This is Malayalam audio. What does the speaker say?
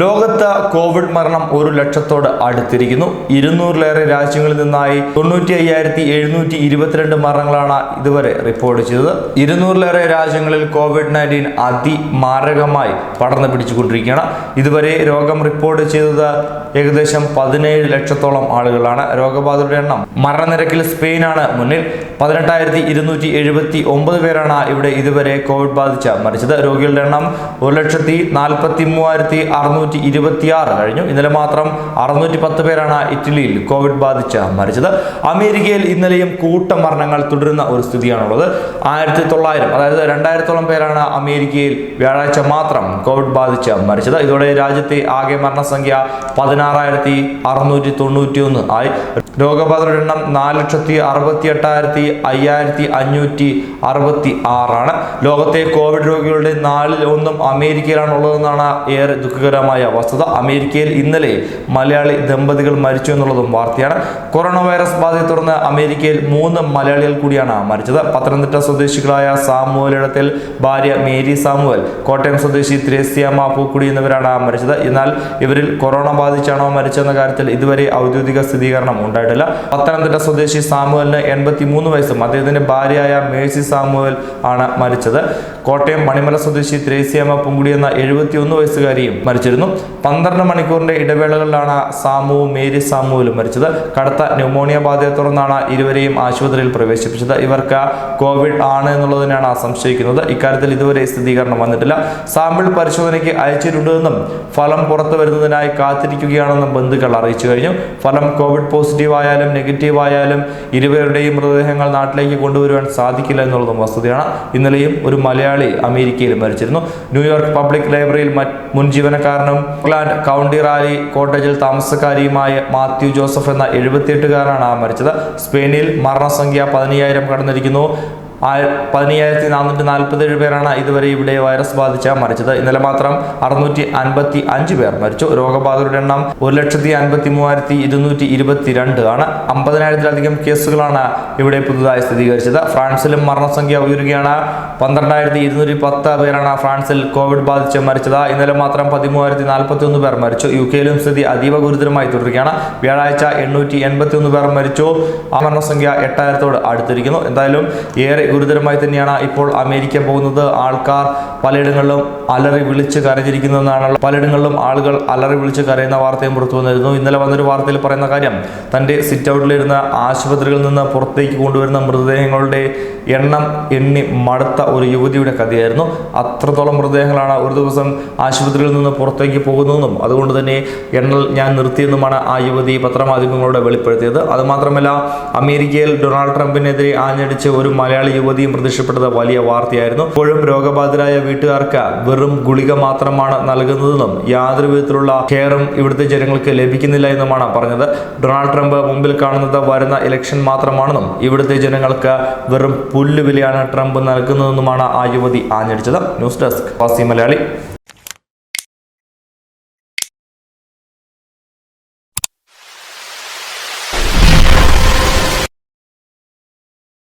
ലോകത്ത് കോവിഡ് മരണം ഒരു ലക്ഷത്തോട് അടുത്തിരിക്കുന്നു. ഇരുന്നൂറിലേറെ രാജ്യങ്ങളിൽ നിന്നായി തൊണ്ണൂറ്റി അയ്യായിരത്തി എഴുന്നൂറ്റി ഇരുപത്തിരണ്ട് മരണങ്ങളാണ് ഇതുവരെ റിപ്പോർട്ട് ചെയ്തത്. ഇരുന്നൂറിലേറെ രാജ്യങ്ങളിൽ കോവിഡ് നയന്റീൻ അതിമാരകമായി പടർന്നു പിടിച്ചുകൊണ്ടിരിക്കുകയാണ്. ഇതുവരെ രോഗം റിപ്പോർട്ട് ചെയ്തത് ഏകദേശം പതിനേഴ് ലക്ഷത്തോളം ആളുകളാണ്. രോഗബാധിതരുടെ എണ്ണം മരണനിരക്കിൽ സ്പെയിനാണ് മുന്നിൽ. പതിനെട്ടായിരത്തി ഇരുന്നൂറ്റി എഴുപത്തി ഒമ്പത് പേരാണ് ഇവിടെ ഇതുവരെ കോവിഡ് ബാധിച്ച മരിച്ചത്. രോഗികളുടെ എണ്ണം ഒരു ലക്ഷത്തി നാൽപ്പത്തി മൂവായിരത്തി അറുന്നൂറ്റി ഇരുപത്തി ആറ് കഴിഞ്ഞു. ഇന്നലെ മാത്രം അറുന്നൂറ്റി പത്ത് പേരാണ് ഇറ്റലിയിൽ കോവിഡ് ബാധിച്ച് മരിച്ചത്. അമേരിക്കയിൽ ഇന്നലെയും കൂട്ട മരണങ്ങൾ തുടരുന്ന ഒരു സ്ഥിതിയാണുള്ളത്. ആയിരത്തി തൊള്ളായിരം അതായത് രണ്ടായിരത്തോളം പേരാണ് അമേരിക്കയിൽ വ്യാഴാഴ്ച മാത്രം കോവിഡ് ബാധിച്ച് മരിച്ചത്. ഇതോടെ രാജ്യത്തെ ആകെ മരണസംഖ്യ പതിനാറായിരത്തി അറുന്നൂറ്റി തൊണ്ണൂറ്റി ഒന്ന് ആയി. രോഗബാധയുടെ എണ്ണം നാല് ലക്ഷത്തി അറുപത്തി എട്ടായിരത്തി അയ്യായിരത്തി അഞ്ഞൂറ്റി അറുപത്തി ആറാണ് ലോകത്തെ കോവിഡ് രോഗികളുടെ നാലിൽ ഒന്നും അമേരിക്കയിലാണ് ഉള്ളതെന്നാണ് ഏറെ ദുഃഖകരമായ വസ്തുത അമേരിക്കയിൽ ഇന്നലെ മലയാളി ദമ്പതികൾ മരിച്ചു എന്നുള്ളതും വാർത്തയാണ്. കൊറോണ വൈറസ് ബാധയെ തുടർന്ന് അമേരിക്കയിൽ മൂന്ന് മലയാളികൾ കൂടിയാണ് മരിച്ചത്. പത്തനംതിട്ട സ്വദേശികളായ സാമുവലിടത്തിൽ ഭാര്യ മേരി സാമുവൽ കോട്ടയം സ്വദേശി ത്രേസ്യാമ പൂക്കുടി എന്നിവരാണ് മരിച്ചത്. എന്നാൽ ഇവരിൽ കൊറോണ ബാധിച്ചാണോ മരിച്ചെന്ന കാര്യത്തിൽ ഇതുവരെ ഔദ്യോഗിക സ്ഥിരീകരണം ഉണ്ടായിട്ടില്ല. പത്തനംതിട്ട സ്വദേശി സാമുവലിന് എൺപത്തി മൂന്ന് വയസ്സും അദ്ദേഹത്തിന്റെ ഭാര്യയായ മേഴ്സി സാമുവൽ ആണ് മരിച്ചത്. കോട്ടയം മണിമല സ്വദേശി ത്രേസ്യാമ പൂങ്കുടി എന്ന എഴുപത്തി ഒന്ന് വയസ്സുകാരിയും മരിച്ചിരുന്നു. പന്ത്രണ്ട് മണിക്കൂറിന്റെ ഇടവേളകളിലാണ് സാമുവും മേരി സാമുവിലും മരിച്ചത്. കടുത്ത ന്യൂമോണിയ ബാധയെ തുടർന്നാണ് ഇരുവരെയും ആശുപത്രിയിൽ പ്രവേശിപ്പിച്ചത്. ഇവർക്ക് കോവിഡ് ആണ് എന്നുള്ളതിനാണ് സംശയിക്കുന്നത്. ഇക്കാര്യത്തിൽ ഇതുവരെ സ്ഥിരീകരണം വന്നിട്ടില്ല. സാമ്പിൾ പരിശോധനയ്ക്ക് അയച്ചിട്ടുണ്ടെന്നും ഫലം പുറത്തു വരുന്നതിനായി കാത്തിരിക്കുകയാണെന്നും ബന്ധുക്കൾ അറിയിച്ചു കഴിഞ്ഞു. ഫലം കോവിഡ് പോസിറ്റീവ് ആയാലും നെഗറ്റീവ് ആയാലും ഇരുവരുടെയും മൃതദേഹങ്ങൾ നാട്ടിലേക്ക് കൊണ്ടുവരുവാൻ സാധിക്കില്ല എന്നുള്ളതും വസ്തുതയാണ്. ഇന്നലെയും ഒരു മലയാളി അമേരിക്കയിൽ മരിച്ചിരുന്നു. ന്യൂയോർക്ക് പബ്ലിക് ലൈബ്രറിയിൽ മുൻ മുൻ ജീവനക്കാരനും ഓക്ലാൻഡ് കൗണ്ടി റാലി കോട്ടേജിൽ താമസക്കാരിയുമായ മാത്യു ജോസഫ് എന്ന എഴുപത്തിയെട്ടുകാരനാണ് മരിച്ചത്. സ്പെയിനിൽ മരണസംഖ്യ പതിനയ്യായിരം കടന്നിരിക്കുന്നു. പതിനയ്യായിരത്തി നാനൂറ്റി നാൽപ്പത്തേഴ് പേരാണ് ഇതുവരെ ഇവിടെ വൈറസ് ബാധിച്ച് മരിച്ചത്. ഇന്നലെ മാത്രം അറുന്നൂറ്റി അൻപത്തി അഞ്ച് പേർ മരിച്ചു. രോഗബാധിതരുടെ എണ്ണം ഒരു ലക്ഷത്തി അൻപത്തി മൂവായിരത്തി ഇരുന്നൂറ്റി ഇരുപത്തിരണ്ട് ആണ്. അമ്പതിനായിരത്തിലധികം കേസുകളാണ് ഇവിടെ പുതുതായി സ്ഥിരീകരിച്ചത്. ഫ്രാൻസിലും മരണസംഖ്യ ഉയരുകയാണ്. പന്ത്രണ്ടായിരത്തി ഇരുന്നൂറ്റി പത്ത് പേരാണ് ഫ്രാൻസിൽ കോവിഡ് ബാധിച്ച് മരിച്ചത്. ഇന്നലെ മാത്രം പതിമൂവായിരത്തി നാൽപ്പത്തി ഒന്ന് പേർ മരിച്ചു. യു കെയിലും സ്ഥിതി അതീവ ഗുരുതരമായി തുടരുകയാണ്. വ്യാഴാഴ്ച എണ്ണൂറ്റി എൺപത്തി ഒന്ന് പേർ മരിച്ചു. ആ മരണസംഖ്യ എട്ടായിരത്തോട് അടുത്തിരിക്കുന്നു. എന്തായാലും ഏറെ ഗുരുതരമായി തന്നെയാണ് ഇപ്പോൾ അമേരിക്ക പോകുന്നത്. ആൾക്കാർ പലയിടങ്ങളിലും അലറി വിളിച്ച് കരഞ്ഞിരിക്കുന്നതെന്നാണ് പലയിടങ്ങളിലും ആളുകൾ അലറി വിളിച്ച് കരയുന്ന വാർത്തയും പുറത്തു വന്നിരുന്നു. ഇന്നലെ വന്നൊരു വാർത്തയിൽ പറയുന്ന കാര്യം തന്റെ സിറ്റ് ഔട്ടിലിരുന്ന ആശുപത്രികളിൽ നിന്ന് പുറത്തേക്ക് കൊണ്ടുവരുന്ന മൃതദേഹങ്ങളുടെ എണ്ണം എണ്ണി മടുത്ത ഒരു യുവതിയുടെ കഥയായിരുന്നു. അത്രത്തോളം മൃതദേഹങ്ങളാണ് ഒരു ദിവസം ആശുപത്രിയിൽ നിന്ന് പുറത്തേക്ക് പോകുന്നതെന്നും അതുകൊണ്ട് തന്നെ എണ്ണൽ ഞാൻ നിർത്തിയെന്നുമാണ് ആ യുവതി പത്രമാധ്യമങ്ങളോട് വെളിപ്പെടുത്തിയത്. അതുമാത്രമല്ല അമേരിക്കയിൽ ഡൊണാൾഡ് ട്രംപിനെതിരെ ആഞ്ഞടിച്ച് ഒരു മലയാളി യുവതിയും പ്രത്യക്ഷപ്പെട്ടത് വലിയ വാർത്തയായിരുന്നു. ഇപ്പോഴും രോഗബാധിതരായ വീട്ടുകാർക്ക് വെറും ഗുളിക മാത്രമാണ് നൽകുന്നതെന്നും യാതൊരു വിധത്തിലുള്ള കെയറും ഇവിടുത്തെ ജനങ്ങൾക്ക് ലഭിക്കുന്നില്ല എന്നുമാണ് പറഞ്ഞത്. ഡൊണാൾഡ് ട്രംപ് മുമ്പിൽ കാണുന്നത് വരുന്ന ഇലക്ഷൻ മാത്രമാണെന്നും ഇവിടുത്തെ ജനങ്ങൾക്ക് വെറും പുല്ലുവിലയാണ് ട്രംപ് നൽകുന്നതെന്നുമാണ് ആ യുവതി ആഞ്ഞടിച്ചത്. ന്യൂസ് ഡെസ്ക് വാസി മലയാളി.